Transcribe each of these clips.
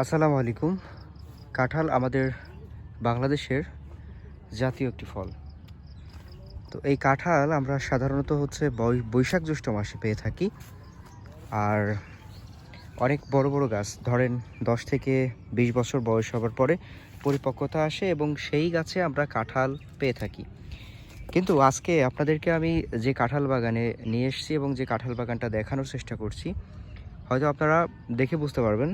আসসালামু আলাইকুম। কাঁঠাল আমাদের বাংলাদেশের জাতীয় একটি ফল। তো এই কাঁঠাল আমরা সাধারণত হচ্ছে বৈশাখ জ্যৈষ্ঠ মাসে পেয়ে থাকি। আর অনেক বড় বড় গাছ, ধরেন দশ থেকে বিশ বছর বয়স হবার পরে পরিপক্কতা আসে এবং সেই গাছে আমরা কাঁঠাল পেয়ে থাকি। কিন্তু আজকে আপনাদেরকে আমি যে কাঁঠাল বাগানে নিয়ে এসেছি এবং যে কাঁঠাল বাগানটা দেখানোর চেষ্টা করছি, হয়তো আপনারা দেখে বুঝতে পারবেন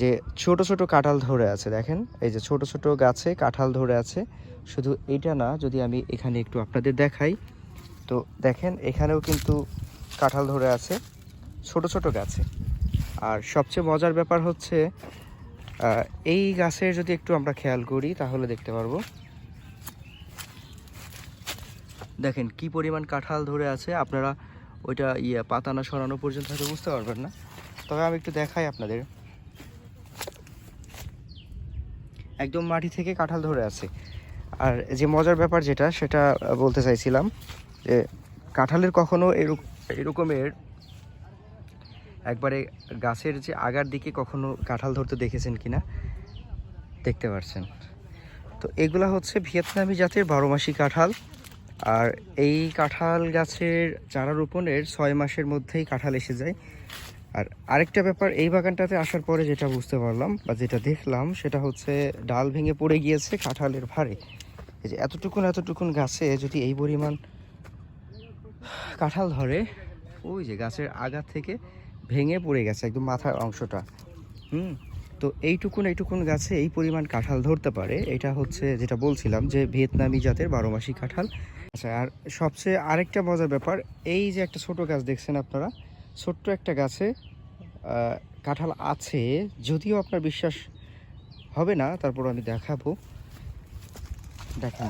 যে ছোট ছোট কাঁঠাল ধরে আছে, দেখেন? এই যে ছোট ছোট গাছে কাঁঠাল ধরে আছে। শুধু এটা না, যদি আমি এখানে একটু আপনাদের দেখাই, তো দেখেন, এখানেও কিন্তু কাঁঠাল ধরে আছে, ছোট ছোট গাছে। আর সবচেয়ে মজার ব্যাপার হচ্ছে এই গাছের যদি একটু আমরা খেয়াল করি, তাহলে দেখতে পারব। দেখেন, কি পরিমাণ কাঁঠাল ধরে আছে, আপনারা ওইটা ইয়ে পাতা না সরানো পর্যন্ত হয়তো বুঝতে পারবেন না। তবে আমি একটু দেখাই আপনাদের। একদম মাটি থেকে কাঁঠাল ধরে আছে। আর যে মজার ব্যাপার যেটা, সেটা বলতে চাইছিলাম যে কাঁঠালের কখনো এরক- এরকমের একবারে গাছের যে আগার দিকে কখনো কাঁঠাল ধরতে দেখেছেন কিনা, দেখতে পারছেন। তো এগুলা হচ্ছে ভিয়েতনামি জাতের বারো মাসি কাঁঠাল। আর এই কাঁঠাল গাছের চারা রোপণের ছয় মাসের মধ্যেই কাঁঠাল এসে যায়। আর আরেকটা ব্যাপার, এই বাগানটাতে আসার পরে যেটা বুঝতে পারলাম বা যেটা দেখলাম, সেটা হচ্ছে ডাল ভেঙে পড়ে গিয়েছে কাঁঠালের ভারে এই যে এতটুকুন এতটুকুন গাছে যদি এই পরিমাণ কাঁঠাল ধরে, ওই যে গাছের আগা থেকে ভেঙে পড়ে গেছে একদম মাথার অংশটা। হুম? তো এইটুকুন এইটুকুন গাছে এই পরিমাণ কাঁঠাল ধরতে পারে, এটা হচ্ছে যেটা বলছিলাম যে ভিয়েতনামি জাতের বারো মাসি কাঁঠাল। আচ্ছা আর সবচেয়ে আরেকটা মজার ব্যাপার, এই যে একটা ছোট গাছ দেখছেন আপনারা ছোট্ট একটা গাছে কাঁঠাল আছে, যদিও আপনার বিশ্বাস হবে না, তারপর আমি দেখাবো। দেখেন।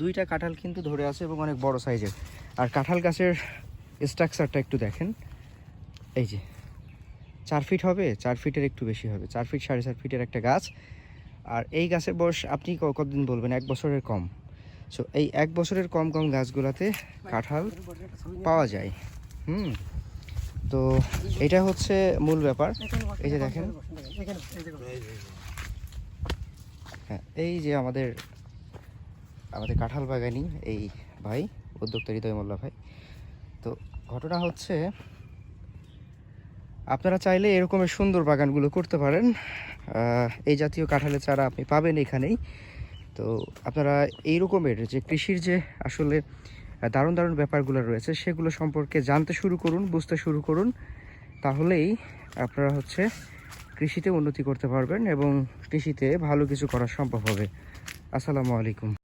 দুইটা কাঁঠাল কিন্তু ধরে আছে এবং অনেক বড় সাইজের। আর কাঁঠাল গাছের স্ট্রাকচারটা একটু দেখেন। এই যে, চার ফিট হবে, চার ফিটের একটু বেশি হবে, চার ফিট সাড়ে চার ফিটের একটা গাছ। আর এই গাছের বয়স আপনি কতদিন বলবেন? এক বছরের কম। সো এই এক বছরের কম কম গাছগুলোতে কাঁঠাল পাওয়া যায়। হুম। তো এটা হচ্ছে মূল ব্যাপার। এই যে দেখেন। হ্যাঁ এই যে আমাদের আমাদের কাঁঠাল বাগানি এই ভাই, উদ্যোক্তা হৃদয় মোল্লা ভাই। তো ঘটনা হচ্ছে, আপনারা চাইলে এরকমের সুন্দর বাগানগুলো করতে পারেন। এই জাতীয় কাঁঠালের চারা আপনি পাবেন এখানেই। তো আপনারা এই রকমের যে কৃষির যে আসলে দারুণ দারুণ ব্যাপারগুলো রয়েছে, সেগুলো সম্পর্কে জানতে শুরু করুন, বুঝতে শুরু করুন। তাহলেই আপনারা হচ্ছে কৃষিতে উন্নতি করতে পারবেন এবং কৃষিতে ভালো কিছু করা সম্ভব হবে। আসসালামু আলাইকুম।